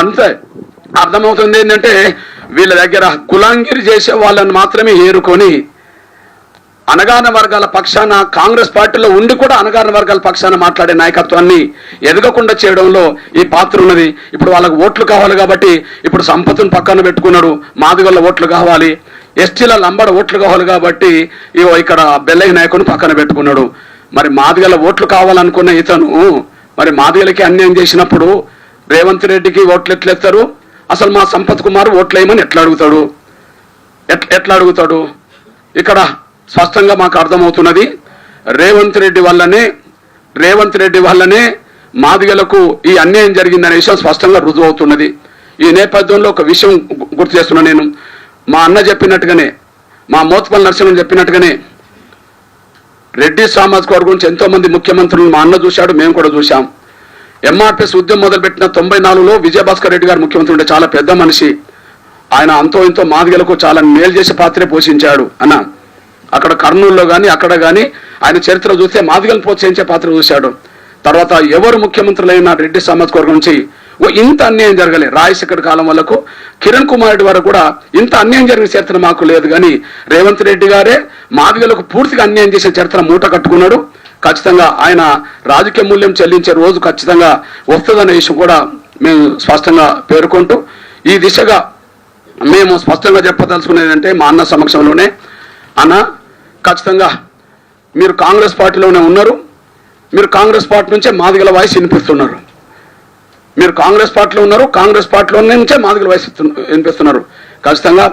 అంతే. అర్థమవుతుంది ఏంటంటే వీళ్ళ దగ్గర గులాంగిరి చేసే వాళ్ళని మాత్రమే ఏరుకొని అనగాన వర్గాల పక్షాన కాంగ్రెస్ పార్టీలో ఉండి కూడా అనగాన వర్గాల పక్షాన మాట్లాడే నాయకత్వాన్ని ఎదగకుండా చేయడంలో ఈ పాత్ర ఉన్నది. ఇప్పుడు వాళ్ళకి ఓట్లు కావాలి కాబట్టి ఇప్పుడు సంపత్తును పక్కన పెట్టుకున్నాడు మాదిగల ఓట్లు కావాలి. ఎస్టీల లంబడ ఓట్లు కావాలి కాబట్టి ఇగో ఇక్కడ బెల్లయ్య నాయకుని పక్కన పెట్టుకున్నాడు. మరి మాదిగల ఓట్లు కావాలనుకున్న ఇతను మరి మాదిగలకి అన్యాయం చేసినప్పుడు రేవంత్ రెడ్డికి ఓట్లు ఎట్లెత్తారు అసలు మా సంపత్ కుమార్ ఓట్లేయమని ఎట్లా అడుగుతాడు? ఎట్లా అడుగుతాడు? ఇక్కడ స్పష్టంగా మాకు అర్థమవుతున్నది రేవంత్ రెడ్డి వల్లనే రేవంత్ రెడ్డి వల్లనే మాదిగలకు ఈ అన్యాయం జరిగిందనే విషయం స్పష్టంగా రుజువు అవుతున్నది ఈ నేపథ్యంలో ఒక విషయం గుర్తు చేస్తున్నా నేను. మా అన్న చెప్పినట్టుగానే మా మోత్పల్ నరసింహన్ చెప్పినట్టుగానే రెడ్డి సామాజిక వర్గం గురించి ఎంతో మంది ముఖ్యమంత్రులు మా అన్న చూశాడు మేము కూడా చూశాం. ఎంఆర్పిఎస్ ఉద్యమం మొదలుపెట్టిన తొంభై నాలుగులో విజయభాస్కర్ రెడ్డి గారు ముఖ్యమంత్రి ఉండే చాలా పెద్ద మనిషి. ఆయన అంతో ఇంతో మాదిగలకు చాలా మేలు చేసే పాత్రే పోషించాడు అన్న. అక్కడ కర్నూలులో కానీ అక్కడ కానీ ఆయన చరిత్ర చూస్తే మాదిగలను ప్రోత్సహించే పాత్ర చూశాడు. తర్వాత ఎవరు ముఖ్యమంత్రులైన రెడ్డి సమాజ్ వర్గం నుంచి ఓ ఇంత అన్యాయం జరగలే రాజశేఖర్ కాలం వరకు కిరణ్ కుమార్ రెడ్డి వారు కూడా ఇంత అన్యాయం జరిగిన చరిత్ర మాకు లేదు. కానీ రేవంత్ రెడ్డి గారే మాదిగలకు పూర్తిగా అన్యాయం చేసే చరిత్ర మూట కట్టుకున్నాడు. ఖచ్చితంగా ఆయన రాజకీయ మూల్యం చెల్లించే రోజు ఖచ్చితంగా వస్తుందనే విషయం కూడా మేము స్పష్టంగా పేర్కొంటూ ఈ దిశగా మేము స్పష్టంగా చెప్పదలుచుకునేది అంటే మా అన్న సమక్షంలోనే. అన్న ఖచ్చితంగా మీరు కాంగ్రెస్ పార్టీలోనే ఉన్నారు. మీరు కాంగ్రెస్ పార్టీ నుంచే మాదిగల వాయిస్ వినిపిస్తున్నారు. మీరు కాంగ్రెస్ పార్టీలో ఉన్నారు కాంగ్రెస్ పార్టీలో నుంచే మాదిగల వాయిస్ వినిపిస్తున్నారు. ఖచ్చితంగా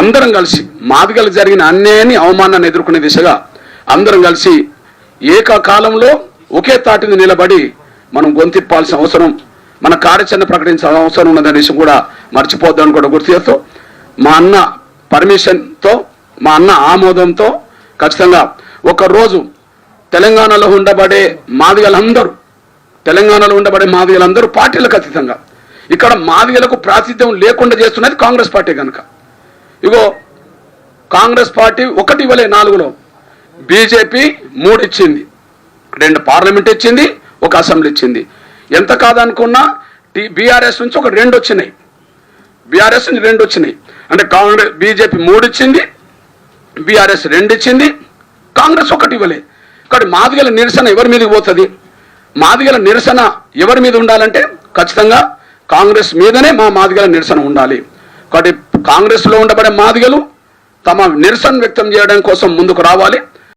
అందరం కలిసి మాదిగలకు జరిగిన అన్యాయాన్ని అవమానాన్ని ఎదుర్కొనే దిశగా అందరం కలిసి ఏకకాలంలో ఒకే తాటిని నిలబడి మనం గొంతిప్పాల్సిన అవసరం మన కార్యాచరణ ప్రకటించాల్సిన అవసరం ఉన్నదనేసి విషయం కూడా మర్చిపోద్దామని కూడా గుర్తు చేస్తూ మా అన్న పర్మిషన్తో మా అన్న ఆమోదంతో ఖచ్చితంగా ఒక రోజు తెలంగాణలో ఉండబడే మాదిగలందరూ తెలంగాణలో ఉండబడే మాదిగలందరూ పార్టీలకు అతీతంగా. ఇక్కడ మాదిగలకు ప్రాతిథ్యం లేకుండా చేస్తున్నది కాంగ్రెస్ పార్టీ కనుక ఇగో కాంగ్రెస్ పార్టీ ఒకటి ఇవ్వలే నాలుగులో బీజేపీ మూడు ఇచ్చింది రెండు పార్లమెంట్ ఇచ్చింది ఒక అసెంబ్లీ ఇచ్చింది ఎంత కాదనుకున్నా టీ బీఆర్ఎస్ నుంచి ఒక రెండు వచ్చినాయి బీఆర్ఎస్ నుంచి రెండు వచ్చినాయి అంటే కాంగ్రెస్ బీజేపీ మూడు ఇచ్చింది బీఆర్ఎస్ రెండు ఇచ్చింది కాంగ్రెస్ ఒకటి ఇవ్వలే. కాబట్టి మాదిగల నిరసన ఎవరి మీదకి పోతుంది? మాదిగల నిరసన ఎవరి మీద ఉండాలంటే ఖచ్చితంగా కాంగ్రెస్ మీదనే మా మాదిగల నిరసన ఉండాలి. కాబట్టి కాంగ్రెస్లో ఉండబడే మాదిగలు తమ నిరసన వ్యక్తం చేయడం కోసం ముందుకు రావాలి.